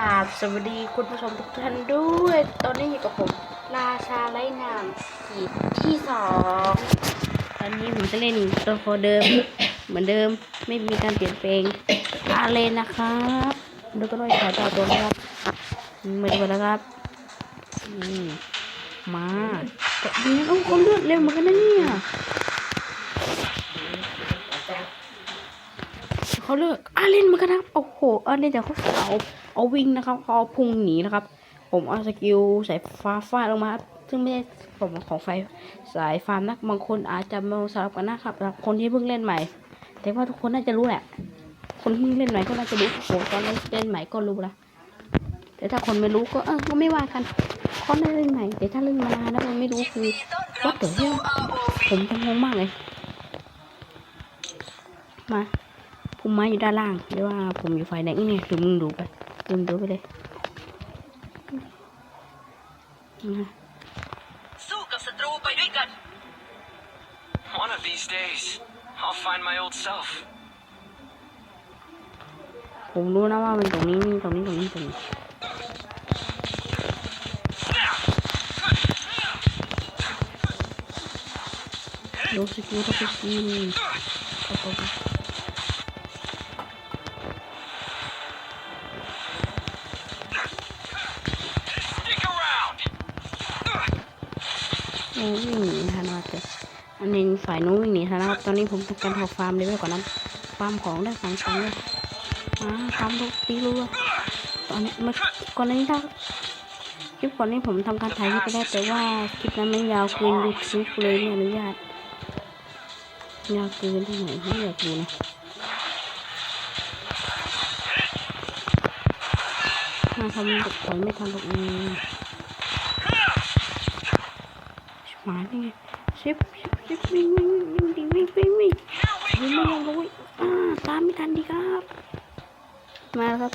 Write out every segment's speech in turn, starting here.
ราบสวัสดีคุณผู้ชมทุกท่านด้วย ตอนนี้อยู่กับผม ราชาไร้นามขีดที่สองตอนนี้ผมจะเล่นตัวโคเดิม เหมือนเดิมไม่มีการเปลี่ยนแปลงอาเลนนะครับดูตัวน้อยขอต่อตัวนะครับมาดูกันนะครับมาแต่ดีนะโอ้เขาเลือดเร็วเหมือนกันนะเนี่ยเขาเลือกอาเลนเหมือนกันนะครับโอ้โหอาเลนแต่เขาเอา เอาวิ่งนะครับเขาเอาพุ่งหนีนะครับ ผมเอาสกิลสายฟ้าฟาดลงมาซึ่งไม่ใช่ผมของไฟสายฟาร์มนะบางคนอาจจะมาสลับกันนะครับสำหรับคนที่เพิ่งเล่นใหม่ แต่ว่าทุกคนน่าจะรู้แหละ คนเพิ่งเล่นใหม่ก็น่าจะรู้ผมตอนเล่นใหม่ก็รู้ละแต่ถ้าคนไม่รู้ก็เออก็ไม่ว่ากันคนได้เล่นใหม่ แต่ถ้าเล่นมานานแล้วมันไม่รู้คือวัดเดี๋ยวเนี่ยผมงงมากเลย มาผมมาอยู่ด้านล่างหรือว่าผมอยู่ฝ่ายไหนเนี่ยดูมึงดูไปดูมึงดูไป เลยนะสู้กับศัตรูไปด้วยกัน One of these days, I'll find my old self. ผมรู้นะว่ามันตรงนี้นี่ตรงนี้ตรงนี้ตรงนี้ดูสกิลดูสกิลเอาไป วิ่งหนีทันว่าแต่อันนี้ฝ่ายนู้นวิ่งหนีทันนะครับ ตอนนี้ผมทำการทอฟาร์มเลยไว้ก่อนนั้นฟาร์มของได้ของตังเลยอ่าฟาร์มลูกตีรัวตอนนี้เมื่อก่อนนี้ถ้าคลิปก่อนนี้ผมทำการถ่ายคลิปไปได้แต่ว่าคลิปนั้นไม่ยาวเกินยูทูบเลยไม่อนุญาตยาวเกินที่ไหนไม่อยากดูนะมาทำตกของไม่ทำตกเอง หมานี่ไงชิปชิปชิปวิ่งวิ่งวิ่งวิ่งวิ่งวิ่งวิ่งวิ่งไม่ลง go! เลยอ่าตามไม่ทันดีครับ มาครับ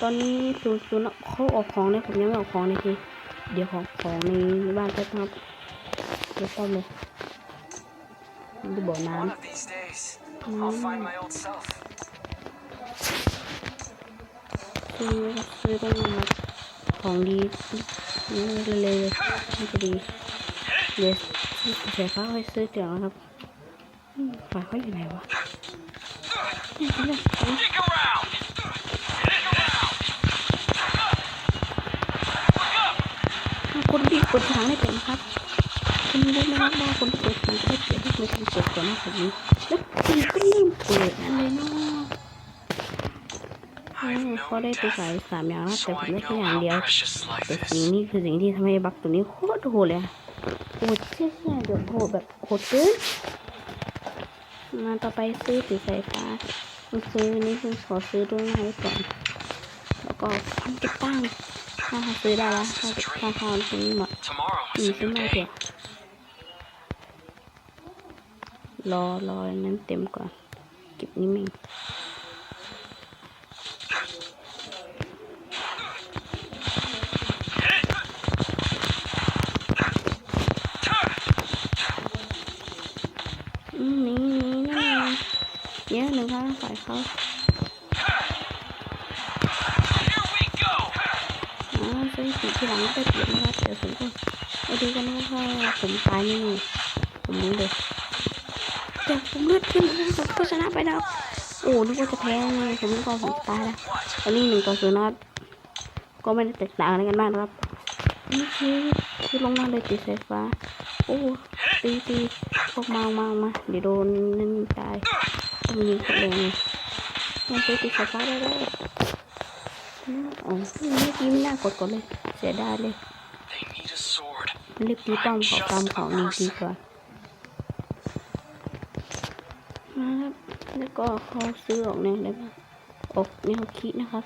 ตอนนี้ศูนย์ศูนย์เขาออกของเลยผมยังไม่ออกของเลยทีเดี๋ยวของของในบ้านแป๊บครับเดี๋ยวต้อมเลยดูบ่อน้ำซื้อซื้อต้องมาของดีนี่เลยเลยน่าจะดี เดี๋ยวเสียฟ้าให้ซื้อเดี๋ยวนะครับอืมฝาเขาอยู่ไหนวะคนที่เปิดทางได้เป็นครับคุณรู้ไหมครับว่าคนเปิดทางได้เปิดได้เปิดทางเปิดก่อนหน้าผมนี้แล้วคุณก็ลืมเปิดนั่นเลยเนาะเขาได้ตัวสายสามอย่างนะแต่ผมได้แค่อย่างเดียวแต่สิ่งนี้คือสิ่งที่ทำให้บักตัวนี้โคตรโหดเลย โหดเชี่ยเดือดโหดแบบโหดเกินมาต่อไปซื้อตีสายฟ้าต้องซื้อนี่คือขอซื้อด้วยให้ก่อน แล้วก็ทำติดตั้งถ้าซื้อได้แล้วถ้าถ้าทำตรงนี้หมดอืมซื้อไมา day. เถอะรอรอนั้นเต็มก่อน เก็บนี่มิงอืม นี่นี่นี่เยอะหนึ่งค่ะฝ่ายเขา Here we go! อ๋อซื้อสีที่หลังได้เปลี่ยนนะครับเดี๋ยวผมก็มาดูกันว่าผมตายนี่ผมรู้เลยแต่ผมเลือดขึ้นแล้วผมก็ชนะไปแล้วโอ้นึกว่าจะแพ้ไงผมนึกว่าผมตายแล้วตอนนี้หนึ่งต่อศูนย์นะครับก็ไม่ได้แตกต่างอะไรกันมากนะครับนี่คือคือลงมาเลยตีสายฟ้า โอ้ตีตีพวกมามามาเดี๋ยวโดนนั่นตายต้องยิงแรงเลยยังซื้อตีสายฟ้าได้แล้วอ๋อไม่กี้ไม่น่ากดก่อนเลย เสียดายเลยรีบตีป้อมขอตามของดีดีกว่านะครับแล้วก็เขาซื้อออกแนวอะไรบ้างออกแนวคิดนะครับ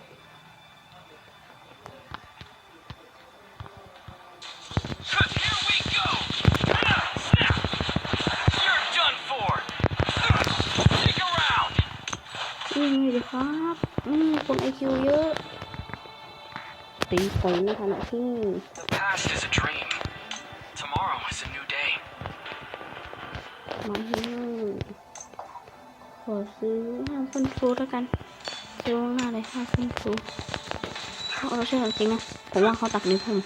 คนไอคิวเยอะตีผงขณะที่ The past is a dream. Tomorrow is a new day. มาให้ขอซื้อห้าพันฟูแล้วกันซื้อล่วงหน้าเลยห้าพันฟูเขาเราเชื่อจริงนะผมว่าเขาตักนิ้วผม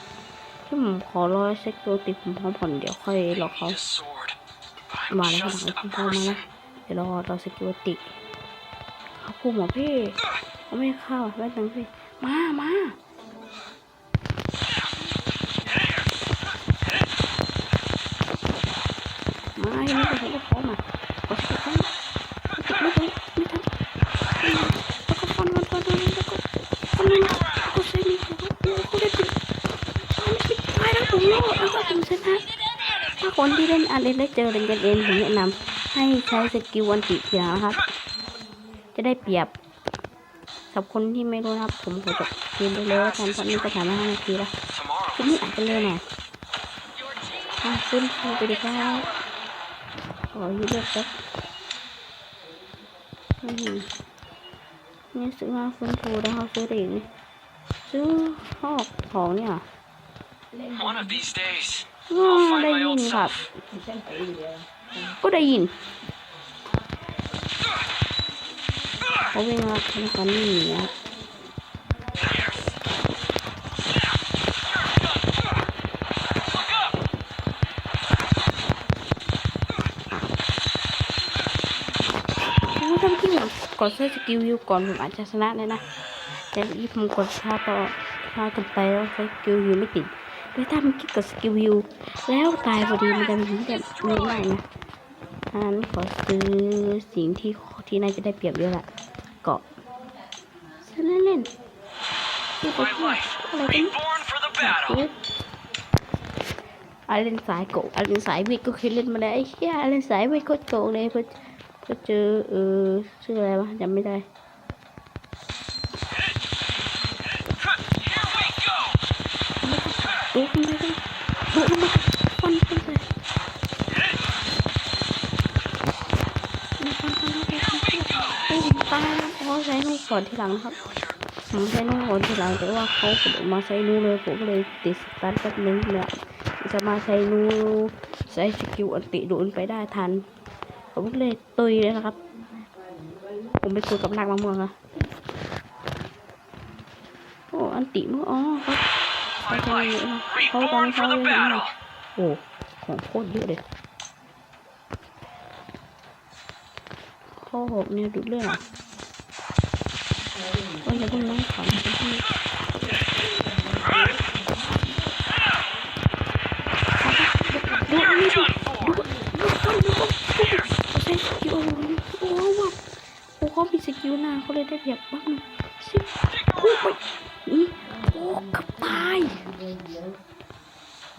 ที่ผมขอรอเซ็กโรติผมพร้อมผ่อนเดี๋ยวค่อยรอเขา Need a sword. but มา I'm แล้ว just เขา a ตักนิ้วผมมา person. นะเดี๋ยวรอรอเซ็กโรติเขาคุมเหรอพี่ เขาไม่เข้าแป๊บนึงพี่มามามาไอ้นี่ก็ผมก็พร้อมอะขอเช็คเขาไม่ทันไม่ทันแล้วก็ฟันฟันฟันฟันแล้วก็ฟันแล้วก็ใช้นี่แล้วก็โอ้เขาได้ปิดเขาไม่ปิดท้ายแล้วผมรอดแล้วก็ผมชนะถ้าคนที่เล่นอาร์เรนได้เจอเล่นกันเองผมแนะนำให้ใช้สกิลวันติเพียงนะครับ จะได้เปรียบ สำหรับคนที่ไม่รู้นะครับ ผมขอจบเกมไปเลยแล้วกันตอนนี้ก็ผ่านมาห้านาทีแล้ว Tomorrow คลิปนี้อาจจะเร็วหน่อยอะขึ้นคูไปดีครับขอยืดเลือดสักอืมนี่ซื้อมาฟื้นฟูแล้วเขาซื้อได้อีกนี่ซื้อหอกของเนี่ย One of these days, อ๋อ I'll find ได้ my ยิ old นครับ self. ก็ได้ยิน เขาวิ่งมาทำกันนี่นะครับโอ้ทำจริงเหรอกดใช้สกิลวิวก่อนผมอาจจะชนะเลยนะ แต่ที่ผมกดช้าต่อช้าเกันไปแล้วใช้สกิลวิวไม่ติดแล้วถ้ามันคิดกดสกิลวิวแล้วตายพอดีมันจะมีแบบไม่ได้นะอันนั้นขอซื้อสิ่งที่ที่น่าจะได้เปรียบเยอะแหละ เกาะซื้อเล่นเล่นๆซื้อไป My เพื่อ life, อะไรกัน reborn for the ซื้อ battle. อาเล่นสายโกะอาเล่นสายเวทก็เคยเล่นมาแล้วไอ้เหี้ยอาเล่นสายเวทโคตรโกงเลยเพื่อเพื่อเจอเออชื่ออะไรวะจำไม่ได้ Here we go. ดูขึ้นไปดูดูลงมาฟันฟันเลยมีฟันฟันฟันฟันฟันโอ้ผมตายแล้ว เพราะใช้ลูกก่อนที่หลังนะครับผมใช้ลูกก่อนที่หลังแต่ว่าเขากระโดดมาใช้นูเลยผมก็เลยติดสตาร์ทแป๊บนึงเนี่ยจะมาใช้นูใช้สกิลอันติโดนไปได้ทัน ผมเลยตุยเลยนะครับ ผมไปคุยกับนางมะม่วงอะโอ้อันติมั้งอ๋อครับ My life, เขาตอนเขาเล่นะโอ้ของโคตรเยอะเลยข้อหกเนี่ยดูเลือดอะ ก็อย่าเพิ่งนั่งขำไปที่ดูนนี้ดูดู for. ดูกันดูกันเขาใช้สกิลโอ้ว่ะโอ้เขามีสกิลหน้าเขาเลยได้เปรียบบ้างสิบโอ้ไปนี่โอ้กับตาย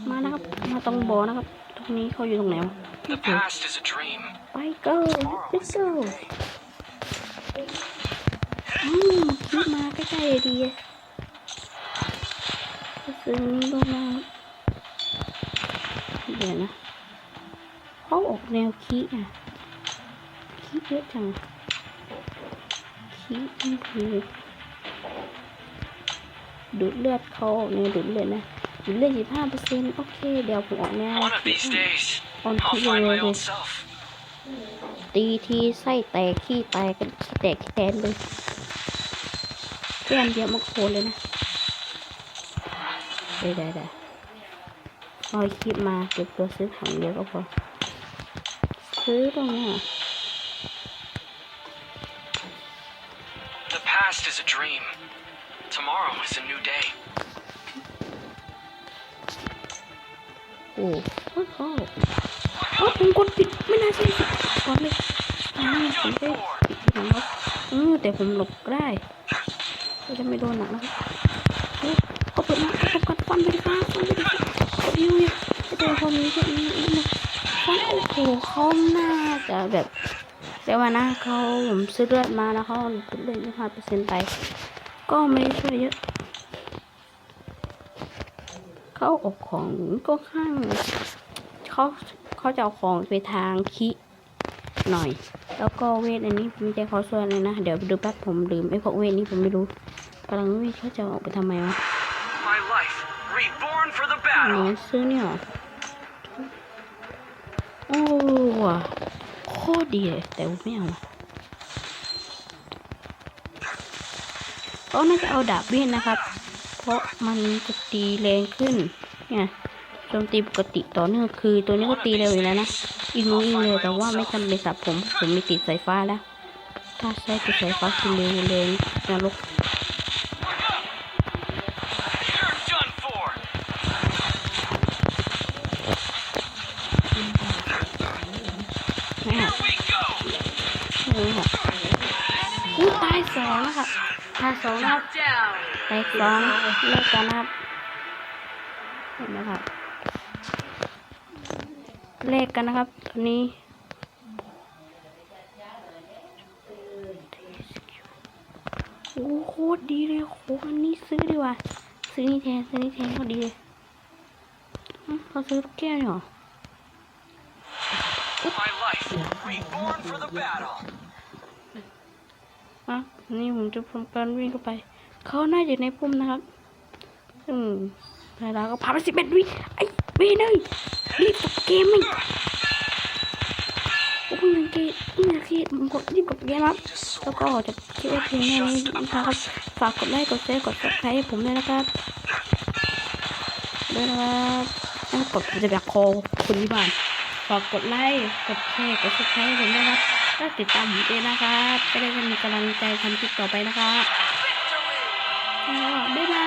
มานะครับ มาตรงบ่อนะครับ ตรงนี้เขาอยู่ตรงไหนวะ The past is a dream. ไปเกิร์ล อืมคิดมาใกล้ๆดีก็ซื้อนี้ก็มาเดี๋ยวนะเขาออกแนวคีอะคีเยอะจังคีนี่คือดูดเลือดเขาออกแนวดูดเลือดนะดูดเลือดสิบห้าเปอร์เซ็นต์โอเคเดี๋ยวผมออกแนว One of these days, ออน I'll คี find เล my ย old self. ตีทีไส้แตกขี้แตกกันขี้แตกขี้แตนเลย แก้มเดียวมาโคนเลยนะได้ได้ได้เอาคลิปมาเก็บตัวซื้อของเดียวก็พอ ซื้อตรงเนี้ย The past is a dream. Tomorrow is a new day. โอ้โหเข้าโอ้ผมกดปิดไม่น่าใช่สิก่อนเลยอ่าผมได้ปิดทีหลังครับเออแต่ผมหลบได้ ก็จะไม่โดนหนักนะครับเฮ้ยเขาเปิดมาเขากัดฟันไปดิครับฟันไปดิครับกดยิวเนี่ยไอตัวเขามีแค่นี้อีกนะฟันโอ้โหเขาน่าจะแบบแต่ว่านะเขาผมซื้อเลือดมาแล้วเขาเลือดยี่ห้าเปอร์เซ็นต์ไป ก็ไม่ได้ช่วยเยอะเขาอกของก็ข้างเขาเขาจะเอาของไปทางคิหน่อย แล้วก็เวทอันนี้ไม่ใช่เขาช่วยเลยนะ เดี๋ยวดูแป๊บผมลืมไอ้พวกเวทนี้ผมไม่รู้กำลังเวทเขาจะเอาออกไปทำไมวะ My life, reborn for the ไหน battle. ซื้อเนี่ยเหรอโอ้ว่ะโคตรดีเลยแต่ผมไม่เอาอะเขาน่าจะเอาดาบเวทนะครับราะมันจะตีแรงขึ้นเนี่ย โจมตีปกติต่อเนื่องคือ ตัวนี้ก็ตีเร็วอยู่แล้วนะอีกนู้อีกเลยแต่ว่าไม่จำเป็นสับผม ผมมีติดสายฟ้าแล้ว ถ้าใช้ติดสายฟ้าคือเร็วแรงนรก You're done for. นะฮะ Here we go. นี่ค่ะอู้ตายสองนะคะตายสองนะครับตายสองเลิกกันนะครับเห็นไหมครับ เลขกันนะครับ ตอนนี้โอ้โคตรดีเลยโหอันนี้ซื้อดีกว่า ซื้อนี่แทนซื้อนี่แทนก็ดีเลยเขาซื้อแก้วเหรอ My life, reborn for the battle. อะนี่ผมจะทำการวิ่งเข้าไป เขาน่าจะในพุ่มนะครับ ซึ่งเวลาก็ผ่านไปสิบเอ็ดวิไอ้ เวยเลยรีบกดเกมไหมโอ้ยยังเกมยังเกมผมกดรีบกดเกมครับแล้วก็จะคิดว่าเพลงนี้นะครับฝากกดไลค์กดแชร์กด subscribe ให้ผมด้วยนะครับด้วยนะครับแล้วกดจะแบบโคคุณที่บ้านฝากกดไลค์กดแชร์กด subscribe ให้ผมด้วยนะครับแล้วติดตามผมด้วยนะครับจะได้มีกำลังใจทำคลิปต่อไปนะครับบ๊ายบาย